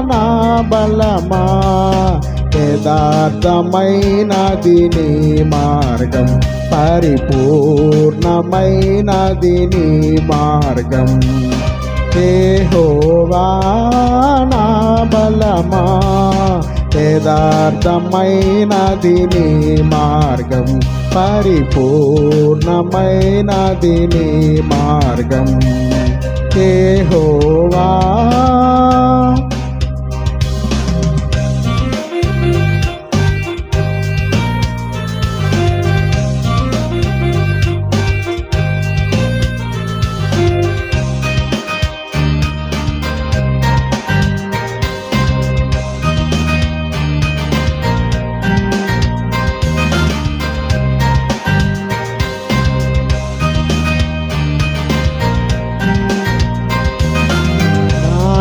నా బలమా? యథార్థమైనది నీ మార్గం పరిపూర్ణమైనది నీ మార్గం. దేహోవా నా బలమా? యథార్థమైనది నీ మార్గం పరిపూర్ణమైనది నీ మార్గం. హోవా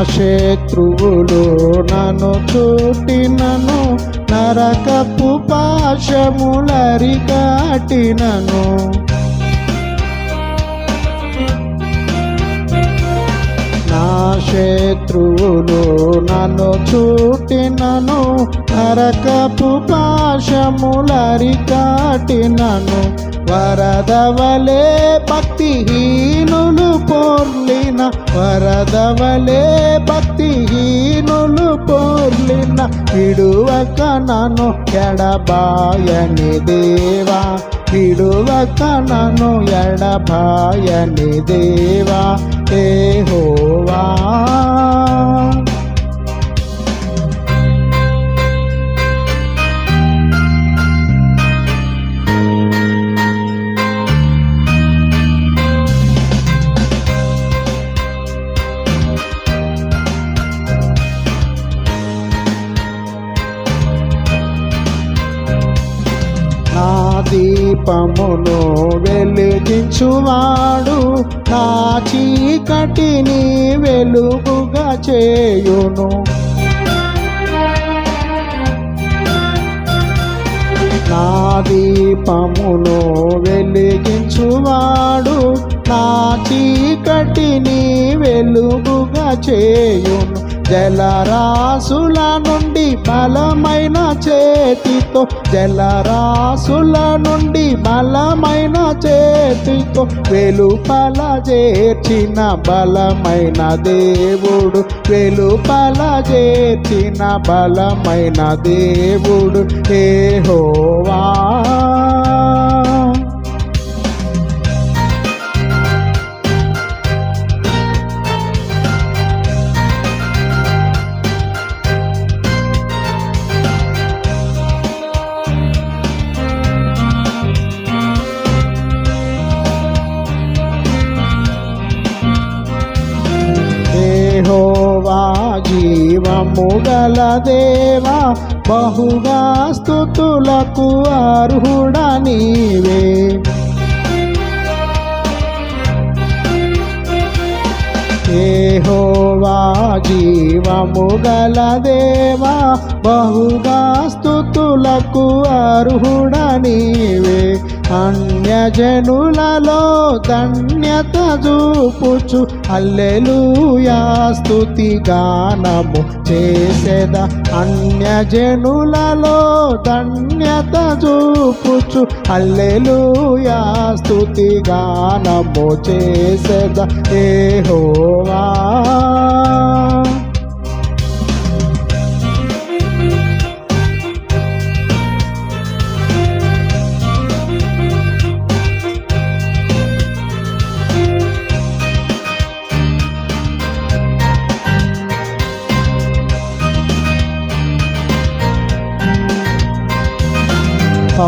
శత్రువులు నన్ను చుట్టినను నరకపు పాశములరి కాటినను నా శత్రువులు నన్ను చుట్టినను నరకపు పాశములరి కాటినను వరదవలే భక్తిహీనులు పోర్లిన వరదవలే భక్తిహీనులు పోర్లిన విడువక నన్ను ఎడబాయని దేవా విడువక నన్ను ఎడబాయని దేవా ఏ హోవా దీపమును వెలిగించువాడు. నా చీకటిని వెలుగుగా చేయును. నా దీపమును వెలిగించువాడు. నా చీకటిని వెలుగుగా చేయును. జలరాసుల నుండి బలమైన చేతితో జలరాసుల నుండి బలమైన చేతితో వెలుపల చేర్చిన బలమైన దేవుడు వెలుపల చేర్చిన బలమైన దేవుడు. ఏ హోవా గల దేవా బహుగా స్థుతులకు అర్హుడా నీవే. ఏహోవా జీవము గల దేవా బహుగా స్థుతులకు అర్హుడా నీవే. అన్యజనులలో ధన్యత చూపుచు అల్లెలుయా స్తుతి గానము చేసేద అన్యజనులలో ధన్యత చూపుచు. అల్లెలుయా స్తుతి గానము చేసేద ఏ హోవా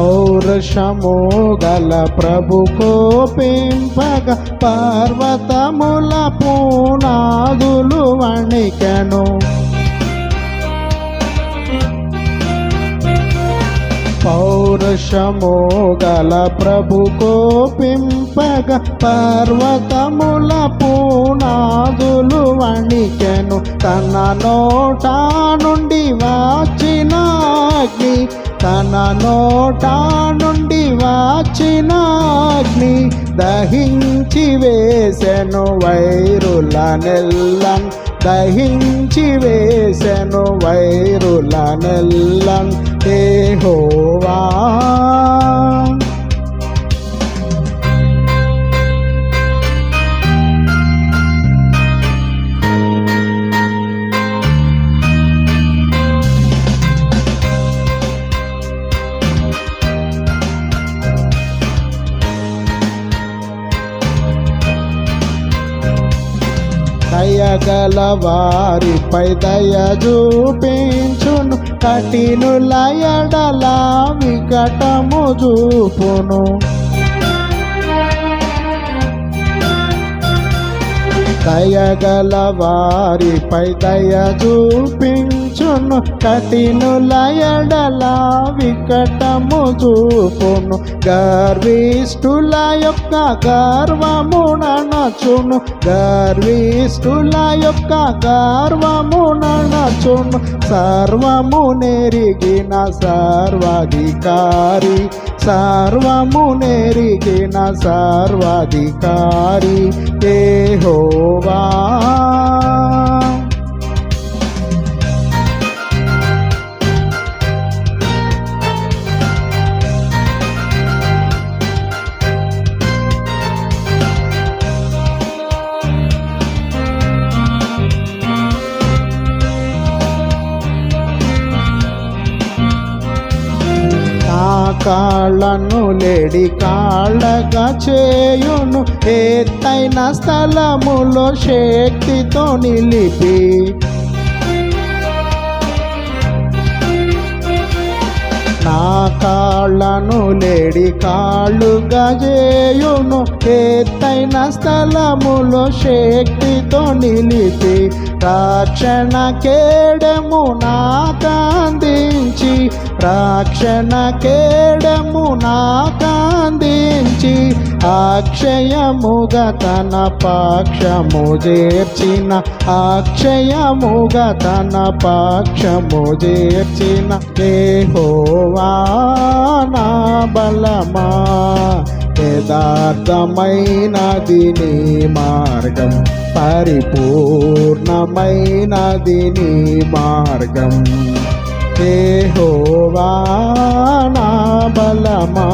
పౌరుషము గల ప్రభు కోపింపగ పర్వతముల పూనాదులు వణికెను. పౌరుషము గల ప్రభు కోపింపగ పర్వతముల పూనాదులు వణికెను. తన నోటా నుండి వాచి తన నోట నుండి వాచిన అగ్ని దహించి వేసెను వైరుల నెల్లం. దహించి వేసెను వైరుల నెల్లం. హోవా గల వారిపై దయ చూపించును. కఠినుల ఎడల వికటము చూపును. దయగల వారిపై దయ చూపించు. కఠినుల ఎడల వికటము చూపును గర్విష్ఠుల యొక్క గర్వము ననచును గర్విష్ఠుల యొక్క గర్వము ననచును సర్వము నెరిగిన సర్వాధికారి. సర్వము నెరిగిన సర్వాధికారి. ఏ హోవా కాళ్ళను లేడి కాళ్ళగా చేయును. ఎత్తైన స్థలములో శక్తితో నిలిపి. నా కాళ్ళను లేడి కాళ్ళుగా చేయును. ఎత్తైన స్థలములో శక్తితో నిలిపి. రక్షణ కేడము నాకందించి రక్షణ కేడము నాకాందించి అక్షయముగా తన పాక్షము చేర్చిన అక్షయముగా తన పాక్షము చేర్చిన నా బలమా. యథార్థమైనది నీ మార్గం పరిపూర్ణమైనది నీ మార్గం. దేహోవా బలమా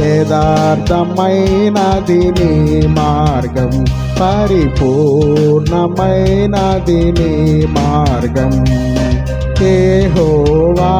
యథార్థమైనది నీ మార్గం పరిపూర్ణమైనది నీ మార్గం. యహోవా